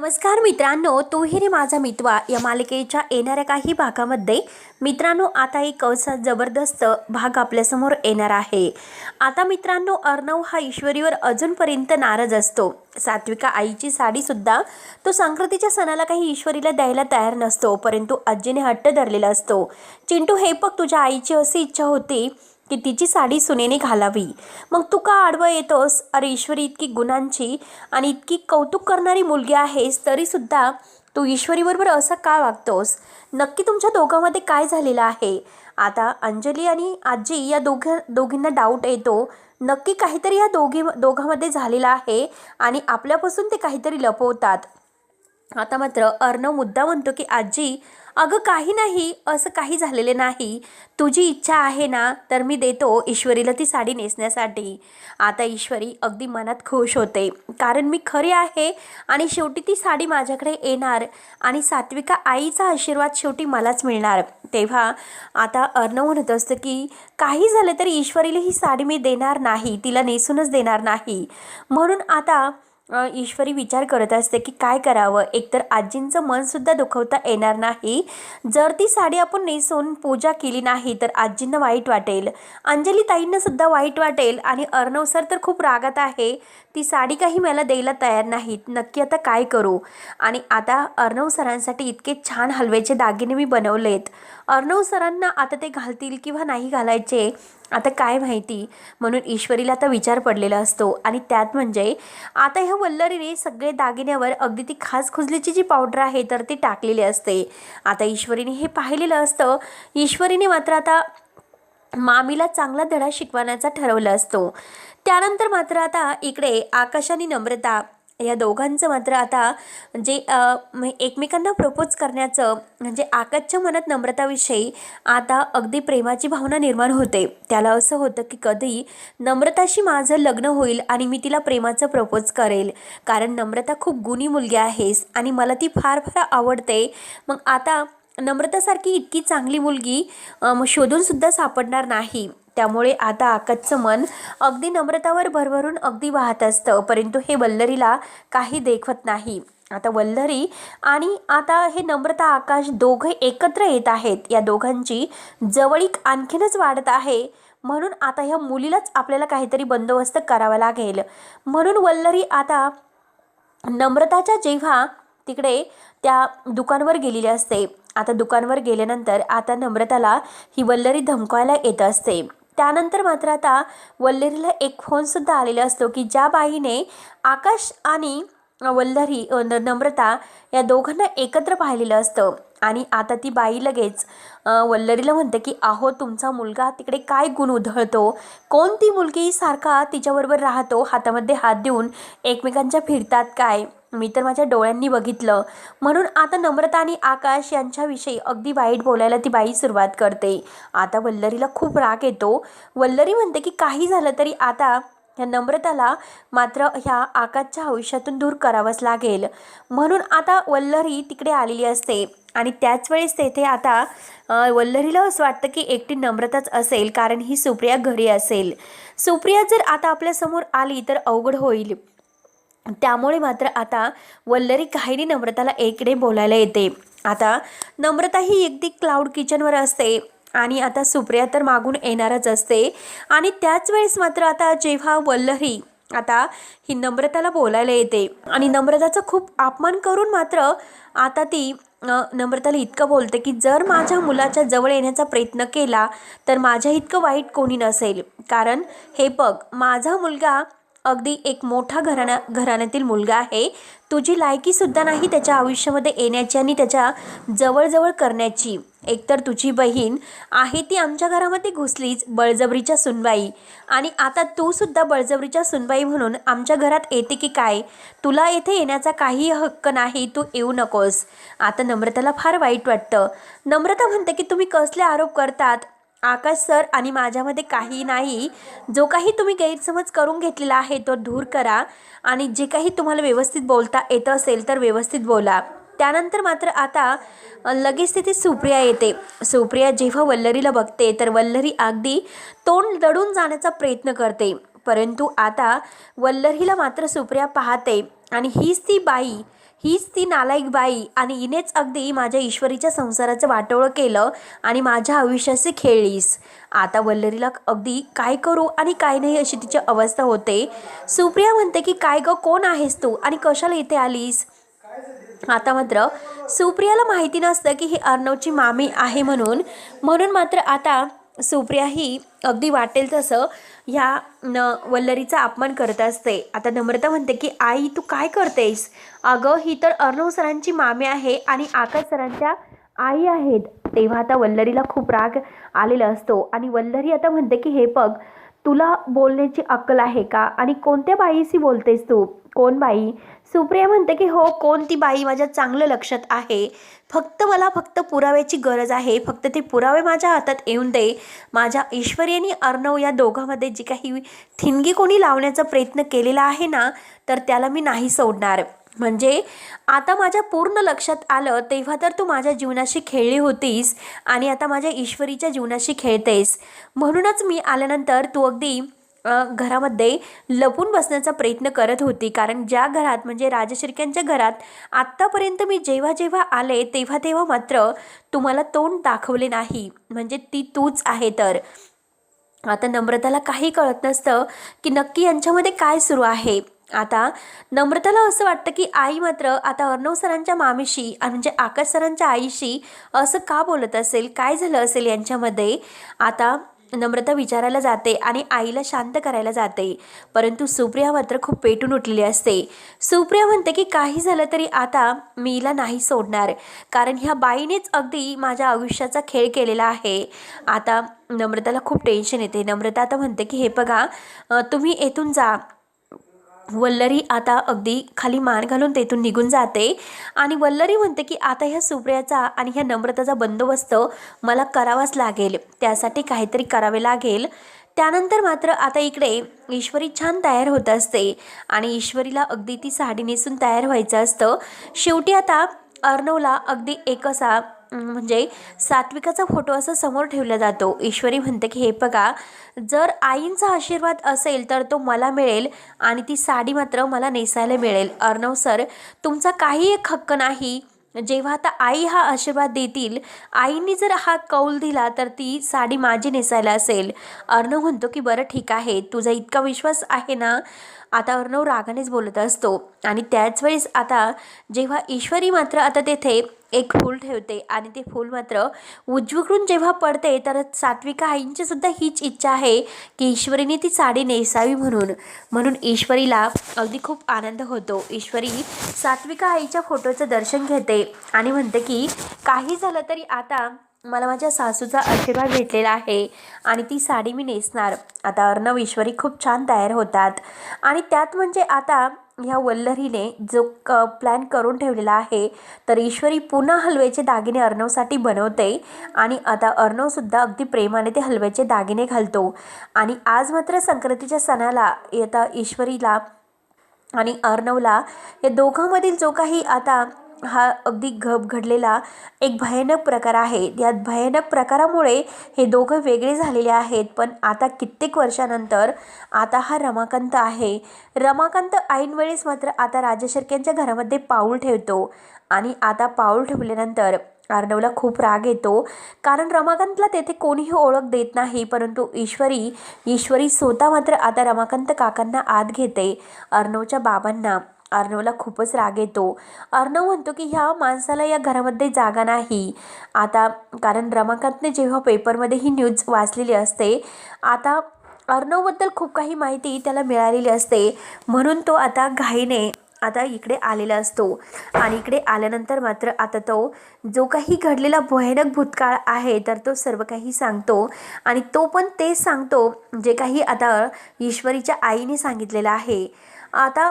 नमस्कार मित्रांनो तू ही रे माझा मितवा. या मालिकेच्या येणाऱ्या काही भागामध्ये मित्रांनो आता एक असा जबरदस्त भाग आपल्यासमोर येणार आहे. आता मित्रांनो अर्णव हा ईश्वरीवर अजूनपर्यंत नाराज असतो. सात्विका आईची साडीसुद्धा तो संक्रांतीच्या सणाला काही ईश्वरीला द्यायला तयार नसतो परंतु आजीने हट्ट धरलेला असतो. चिंटू हे बघ तुझ्या आईची अशी इच्छा होती की तिची साडी सुनेने घालावी. मग तू का आडवं येतोस? अरे ईश्वरी इतकी गुणांची आणि इतकी कौतुक करणारी मुलगी आहेस तरीसुद्धा तू ईश्वरीबरोबर असं का वागतोस? नक्की तुमच्या दोघांमध्ये काय झालेलं आहे? आता अंजली आणि आजी या दोघ दोघींना डाऊट येतो. नक्की काहीतरी या दोघी दोघांमध्ये झालेलं आहे आणि आपल्यापासून ते काहीतरी लपवतात. आता मात्र अर्णव मुद्दा म्हणतो की आजी अगं काही नाही असं काही झालेले नाही. तुझी इच्छा आहे ना तर मी देतो ईश्वरीला ती साडी नेसण्यासाठी. आता ईश्वरी अगदी मनात खुश होते. कारण मी खरी आहे आणि शेवटी ती साडी माझ्याकडे येणार आणि सात्विका आईचा आशीर्वाद शेवटी मलाच मिळणार. तेव्हा आता अर्णव म्हणत असतं की काही झालं तरी ईश्वरीला ही साडी मी देणार नाही तिला नेसूनच देणार नाही. म्हणून आता ईश्वरी विचार करत असते की काय करावं? एकतर आजींचं मनसुद्धा दुखवता येणार नाही. जर ती साडी आपण नेसून पूजा केली नाही तर आजींना वाईट वाटेल. अंजली ताईंना सुद्धा वाईट वाटेल आणि अर्णव सर तर खूप रागात आहे. ती साडी काही मला द्यायला तयार नाहीत. नक्की आता काय करू? आणि आता अर्णव सरांसाठी इतके छान हलव्याचे दागिने मी बनवलेत. अर्णव सरांना आता ते घालतील किंवा नाही घालायचे आता काय माहिती? म्हणून ईश्वरीला आता विचार पडलेला असतो. आणि त्यात म्हणजे आता ह्या वल्लरीने सगळे दागिन्यावर अगदी ती खास खुजलीची जी पावडर आहे तर ती टाकलेली असते. आता ईश्वरीने हे पाहिलेलं असतं. ईश्वरीने मात्र आता मामीला चांगला धडा शिकवण्याचा ठरवलं असतो. त्यानंतर मात्र आता इकडे आकाशाने नम्रता या दोघांचं मात्र आता जे एकमेकांना प्रपोज करण्याचं म्हणजे आकाशच्या मनात नम्रताविषयी आता अगदी प्रेमाची भावना निर्माण होते. त्याला असं होतं की कधी नम्रताशी माझं लग्न होईल आणि मी तिला प्रेमाचं प्रपोज करेल. कारण नम्रता खूप गुणी मुलगी आहेस आणि मला ती फार फार आवडते. मग आता नम्रतासारखी इतकी चांगली मुलगी शोधूनसुद्धा सापडणार नाही. त्यामुळे आता आकाशचं मन अगदी नम्रतावर भरभरून अगदी वाहत असतं. परंतु हे वल्लरीला काही देखवत नाही. आता वल्लरी आणि आता हे नम्रता आकाश दोघे एकत्र येत आहेत. या दोघांची जवळीक आणखीनच वाढत आहे. म्हणून आता ह्या मुलीलाच आपल्याला काहीतरी बंदोबस्त करावा लागेल. म्हणून वल्लरी आता नम्रताच्या जेव्हा तिकडे त्या दुकानवर गेलेली असते. आता दुकानवर गेल्यानंतर आता नम्रताला ही वल्लरी धमकायला येत असते. त्यानंतर मात्र आता वल्लरीला एक फोनसुद्धा आलेला असतो की ज्या बाईने आकाश आणि वल्लरी न- नम्रता या दोघांना एकत्र पाहिलेलं असतं. आणि आता ती बाई लगेच वल्लरीला म्हणते की अहो तुमचा मुलगा तिकडे काय गुण उधळतो? कोण ती मुलगी सारखा तिच्याबरोबर राहतो? हातामध्ये हात देऊन एकमेकांच्या फिरतात काय? मी तर माझ्या डोळ्यांनी बघितलं. म्हणून आता नम्रता आणि आकाश यांच्याविषयी अगदी वाईट बोलायला ती बाई सुरुवात करते. आता वल्लरीला खूप राग येतो. वल्लरी म्हणते की काही झालं तरी आता ह्या नम्रताला मात्र ह्या आकाशच्या आयुष्यातून दूर करावंच लागेल. म्हणून आता वल्लरी तिकडे आलेली असते. आणि त्याच वेळेस तेथे आता वल्लरीला असं वाटतं की एकटी नम्रताच असेल कारण ही सुप्रिया घरी असेल. सुप्रिया जर आता आपल्यासमोर आली तर अवघड होईल. त्यामुळे मात्र आता वल्लरी काहीनी नम्रताला एकडे बोलायला येते. आता नम्रता ही अगदी क्लाउड किचनवर असते आणि आता सुप्रिया तर मागून येणारच असते. आणि त्याच वेळेस मात्र आता जेव्हा वल्लरी आता ही नम्रताला बोलायला येते आणि नम्रताचा खूप अपमान करून मात्र आता ती नम्रताला इतकं बोलते की जर माझ्या मुलाच्या जवळ येण्याचा प्रयत्न केला तर माझ्या इतकं वाईट कोणी नसेल. कारण हे बघ माझा मुलगा अगदी एक मोठा घराणा घराण्यातील मुलगा आहे. तुझी लायकीसुद्धा नाही त्याच्या आयुष्यामध्ये येण्याची आणि त्याच्या जवळजवळ करण्याची. एकतर तुझी बहीण आहे ती आमच्या घरामध्ये घुसलीच बळजबरीच्या सुनबाई. आणि आता तू सुद्धा बळजबरीच्या सुनबाई म्हणून आमच्या घरात येते की काय? तुला येथे येण्याचा काही हक्क नाही तू येऊ नकोस. आता नम्रताला फार वाईट वाटतं. नम्रता म्हणते की तुम्ही कसले आरोप करतात? आकाश सर आणि माझ्यामध्ये काही नाही. जो काही तुम्ही गैरसमज करून घेतलेला आहे तो दूर करा आणि जे काही तुम्हाला व्यवस्थित बोलता येतं असेल तर व्यवस्थित बोला. त्यानंतर मात्र आता लगेच तिथे सुप्रिया येते. सुप्रिया जेव्हा वल्लरीला बघते तर वल्लरी अगदी तोंड दडून जाण्याचा प्रयत्न करते. परंतु आता वल्लरीला मात्र सुप्रिया पाहते आणि हीच ती बाई हीच ती नालायक बाई आणि हिनेच अगदी माझ्या ईश्वरीच्या संसाराचं वाटोळं केलं आणि माझ्या आयुष्याशी खेळलीस. आता वल्लरीला अगदी काय करू आणि काय नाही अशी तिची अवस्था होते. सुप्रिया म्हणते की काय गं कोण आहेस तू आणि कशाला इथे आलीस? आता मात्र सुप्रियाला माहिती नसतं की ही अर्णवची मामी आहे म्हणून. म्हणून मात्र आता सुप्रिया ही अगदी वाटेल तसं ह्या न वल्लरीचा अपमान करत असते. आता नम्रता म्हणते की आई तू काय करतेस? अगं ही तर अर्णव सरांची मामी आहे आणि आकाश सरांच्या आई आहेत. तेव्हा आता वल्लरीला खूप राग आलेला असतो आणि वल्लरी आता म्हणते की हे बघ तुला बोलण्याची अक्कल आहे का? आणि कोणत्या बाईशी बोलतेस तू? कोण बाई? सुप्रिया म्हणते की हो कोण ती बाई माझ्या चांगलं लक्षात आहे? फक्त मला फक्त पुराव्याची गरज आहे. फक्त ते पुरावे माझ्या हातात येऊन दे. माझ्या ईश्वरी आणि अर्णव या दोघांमध्ये जी काही ठिणगी कोणी लावण्याचा प्रयत्न केलेला आहे ना तर त्याला मी नाही सोडणार. म्हणजे आता माझ्या पूर्ण लक्षात आलं तेव्हा तर तू माझ्या जीवनाशी खेळली होतीस आणि आता माझ्या ईश्वरीच्या जीवनाशी खेळतेस. म्हणूनच मी आल्यानंतर तू अगदी घरामध्ये लपून बसण्याचा प्रयत्न करत होती. कारण ज्या घरात म्हणजे राजशिर्क्यांच्या घरात आत्तापर्यंत मी जेव्हा जेव्हा आले तेव्हा तेव्हा मात्र तुम्हाला तोंड दाखवले नाही. म्हणजे ती तूच आहे तर. आता नम्रताला काही कळत नसतं की नक्की यांच्यामध्ये काय सुरू आहे. आता नम्रताला असं वाटतं की आई मात्र आता अर्णव सरांच्या मामीशी आणि म्हणजे आकाश सरांच्या आईशी असं का बोलत असेल? काय झालं असेल यांच्यामध्ये? आता नम्रता विचारायला जाते आणि आईला शांत करायला जाते. परंतु सुप्रिया मात्र खूप पेटून उठलेली असते. सुप्रिया म्हणते की काही झालं तरी आता मीला नाही सोडणार. कारण ह्या बाईनेच अगदी माझ्या आयुष्याचा खेळ केलेला आहे. आता नम्रताला खूप टेन्शन येते. नम्रता आता म्हणते की हे बघा तुम्ही येथून जा. वल्लरी आता अगदी खाली मान घालून तेथून निघून जाते. आणि वल्लरी म्हणते की आता ह्या सुप्रियाचा आणि ह्या नम्रताचा बंदोबस्त मला करावाच लागेल. त्यासाठी काहीतरी करावे लागेल. त्यानंतर मात्र आता इकडे ईश्वरी छान तयार होत असते. आणि ईश्वरीला अगदी ती साडी नेसून तयार व्हायचं असतं. शेवटी आता अर्णवला अगदी एक असा म्हणजे सात्विकाचा फोटो असा समोर ठेवला जातो. ईश्वरी म्हणते की हे बघा जर आईंचा आशीर्वाद असेल तर तो मला मिळेल आणि ती साडी मात्र मला नेसायला मिळेल. अर्णव सर तुमचा काही एक हक्क नाही. जेव्हा आता आई हा आशीर्वाद देतील आईंनी जर हा कौल दिला तर ती साडी माझी नेसायला असेल. अर्णव म्हणतो की बरं ठीक आहे. तुझा इतका विश्वास आहे ना आता अर्णव रागानेच बोलत असतो. आणि त्याच वेळेस आता जेव्हा ईश्वरी मात्र आता तेथे एक फूल ठेवते आणि ते फूल मात्र उजवीकडून जेव्हा पडते तर सात्विका आईंची सुद्धा हीच इच्छा आहे की ईश्वरीने ती साडी नेसावी म्हणून. म्हणून ईश्वरीला अगदी खूप आनंद होतो. ईश्वरी सात्विका आईच्या फोटोचं दर्शन घेते आणि म्हणते की काही झालं तरी आता मला माझ्या सासूचा आशीर्वाद भेटलेला आहे आणि ती साडी मी नेसणार. आता अर्णव ईश्वरी खूप छान तयार होतात. आणि त्यात म्हणजे आता ह्या वल्लरीने जो क प्लॅन करून ठेवलेला आहे तर ईश्वरी पुन्हा हलव्याचे दागिने अर्णवसाठी बनवते आणि आता अर्णवसुद्धा अगदी प्रेमाने ते हलव्याचे दागिने घालतो. आणि आज मात्र संक्रांतीच्या सणाला येता ईश्वरीला आणि अर्णवला या दोघांमधील जो काही आता हा अगदी घब घडलेला एक भयानक प्रकार आहे. या भयानक प्रकारामुळे हे दोघं वेगळे झालेले आहेत. पण आता कित्येक वर्षानंतर आता हा रमाकांत आहे. रमाकांत ऐनवेळेस मात्र आता राजशर्क्यांच्या घरामध्ये पाऊल ठेवतो. आणि आता पाऊल ठेवल्यानंतर अर्णवला खूप राग येतो. कारण रमाकांतला तेथे कोणीही ओळख देत नाही. परंतु ईश्वरी ईश्वरी स्वतः मात्र आता रमाकांत काकांना आत घेते. अर्णवच्या बाबांना अर्णवला खूपच राग येतो. अर्णव म्हणतो की ह्या माणसाला या घरामध्ये जागा नाही. आता कारण रमाकांतने जेव्हा पेपरमध्ये ही न्यूज वाचलेली असते आता अर्णवबद्दल खूप काही माहिती त्याला मिळालेली असते. म्हणून तो आता घाईने आता इकडे आलेला असतो. आणि इकडे आल्यानंतर मात्र आता तो जो काही घडलेला भयानक भूतकाळ आहे तर तो सर्व काही सांगतो. आणि तो पण तेच सांगतो जे काही आता ईश्वरीच्या आईने सांगितलेलं आहे. आता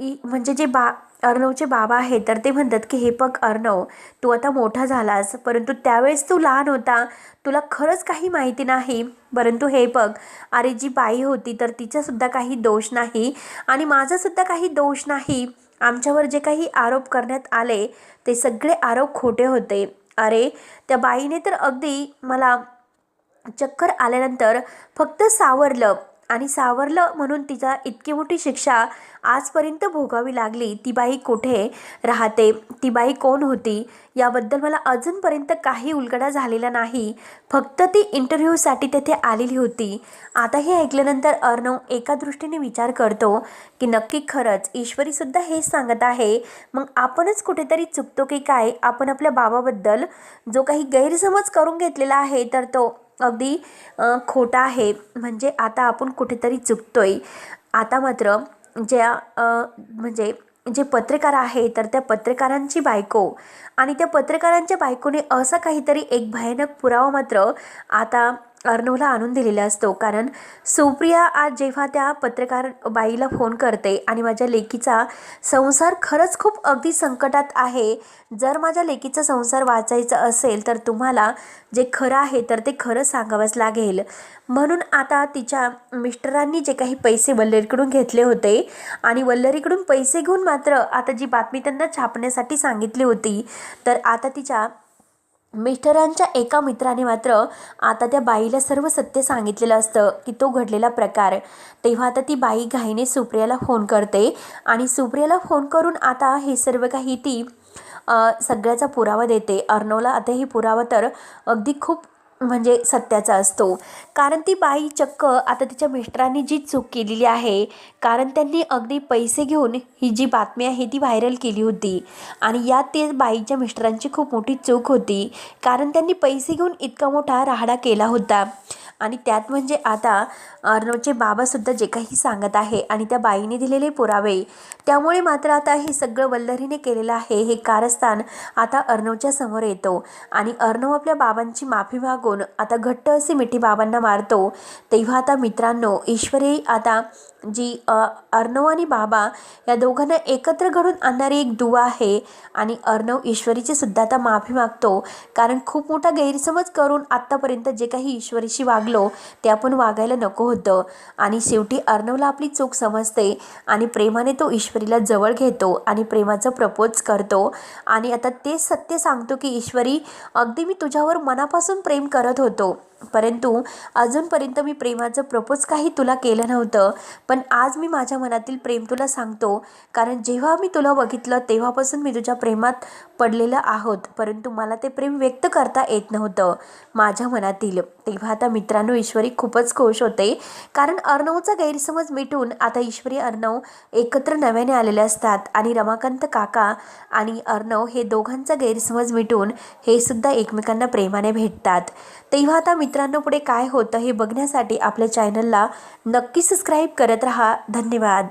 ई म्हणजे जे बा अर्णवचे बाबा आहेत तर ते म्हणतात की हे बघ अर्णव तू आता मोठा झालास परंतु त्यावेळेस तू लहान होता. तुला खरंच काही माहिती नाही. परंतु हे बघ अरे जी बाई होती तर तिचासुद्धा काही दोष नाही. आणि माझासुद्धा काही दोष नाही. आमच्यावर जे काही आरोप करण्यात आले ते सगळे आरोप खोटे होते. अरे त्या बाईने तर अगदी मला चक्कर आल्यानंतर फक्त सावरलं. आणि सावरलं म्हणून तिचा इतकी मोठी शिक्षा आजपर्यंत भोगावी लागली. ती बाई कुठे राहते? ती बाई कोण होती? याबद्दल मला अजूनपर्यंत काही उलगडा झालेला नाही. फक्त ती इंटरव्ह्यूसाठी तेथे आलेली होती. आता हे ऐकल्यानंतर अर्णव एका दृष्टीने विचार करतो की नक्की खरंच ईश्वरीसुद्धा हेच सांगत आहे. मग आपणच कुठेतरी चुकतो की काय? आपण आपल्या बाबाबद्दल जो काही गैरसमज करून घेतलेला आहे तर तो अगदी खोटा आहे. म्हणजे आता आपण कुठेतरी चुकतो आहे आता मात्र ज्या म्हणजे जे पत्रकार आहे तर त्या पत्रकारांची बायको आणि त्या पत्रकारांच्या बायकोने असा काहीतरी एक भयानक पुरावा मात्र आता अर्णवला आणून दिलेला असतो. कारण सुप्रिया आज जेव्हा त्या पत्रकार बाईला फोन करते आणि माझ्या लेकीचा संसार खरंच खूप अगदी संकटात आहे. जर माझ्या लेकीचा संसार वाचायचा असेल तर तुम्हाला जे खरं आहे तर ते खरं सांगावंच लागेल. म्हणून आता तिच्या मिस्टरांनी जे काही पैसे वल्लरीकडून घेतले होते आणि वल्लरीकडून पैसे घेऊन मात्र आता जी बातमी त्यांना छापण्यासाठी सांगितली होती तर आता तिच्या मिस्टरांच्या एका मित्राने मात्र आता त्या बाईला सर्व सत्य सांगितलेलं असतं की तो घडलेला प्रकार. तेव्हा आता ती बाई घाईने सुप्रियाला फोन करते आणि सुप्रियाला फोन करून आता हे सर्व काही ती सगळ्याचा पुरावा देते. अर्णवला आता ही पुरावा तर अगदी खूप म्हणजे सत्याचा असतो. कारण ती बाई चक्क आता तिच्या मिस्टरांनी जी चूक केलेली आहे कारण त्यांनी अगदी पैसे घेऊन ही जी बातमी आहे ती व्हायरल केली होती. आणि यात ते बाईच्या मिस्टरांची खूप मोठी चूक होती कारण त्यांनी पैसे घेऊन इतका मोठा राहाडा केला होता. आणि त्यात म्हणजे आता अर्णवचे बाबासुद्धा जे काही सांगत आहे आणि त्या बाईने दिलेले पुरावे त्यामुळे मात्र आता हे सगळं वल्लरीने केलेलं आहे हे कारस्थान आता अर्णवच्या समोर येतो. आणि अर्णव आपल्या बाबांची माफी मागून आता घट्ट असे मिठी बाबांना मारतो. तेव्हा आता मित्रांनो ईश्वरी आता जी अ, अर्णव आणि बाबा या दोघांना एकत्र घडून आणणारी एक दुवा आहे आणि अर्णव ईश्वरीची सुद्धा आता माफी मागतो. कारण खूप मोठा गैरसमज करून आत्तापर्यंत जे काही ईश्वरीशी वागलो ते आपण वागायला नको होतं. आणि शेवटी अर्णवला आपली चूक समजते आणि प्रेमाने तो ईश्वरीला जवळ घेतो आणि प्रेमाचं प्रपोज करतो. आणि आता तेच सत्य सांगतो की ईश्वरी अगदी मी तुझ्यावर मनापासून प्रेम कर करत होतो. परंतु अजूनपर्यंत मी प्रेमाचं प्रपोज काही तुला केलं नव्हतं. पण आज मी माझ्या मनातील प्रेम तुला सांगतो. कारण जेव्हा मी तुला बघितलं तेव्हापासून मी तुझ्या प्रेमात पडलेलं आहोत. परंतु मला ते प्रेम व्यक्त करता येत नव्हतं माझ्या मनातील. तेव्हा आता मित्रांनो ईश्वरी खूपच खुश होते. कारण अर्णवचा गैरसमज मिटून आता ईश्वरी अर्णव एकत्र नव्याने आलेले असतात. आणि रमाकांत काका आणि अर्णव हे दोघांचा गैरसमज मिटून हे सुद्धा एकमेकांना प्रेमाने भेटतात. तेव्हा आता मित्रांनो पुढे काय होतं हे बघण्यासाठी आपल्या चॅनलला नक्की सबस्क्राईब करत राहा. धन्यवाद.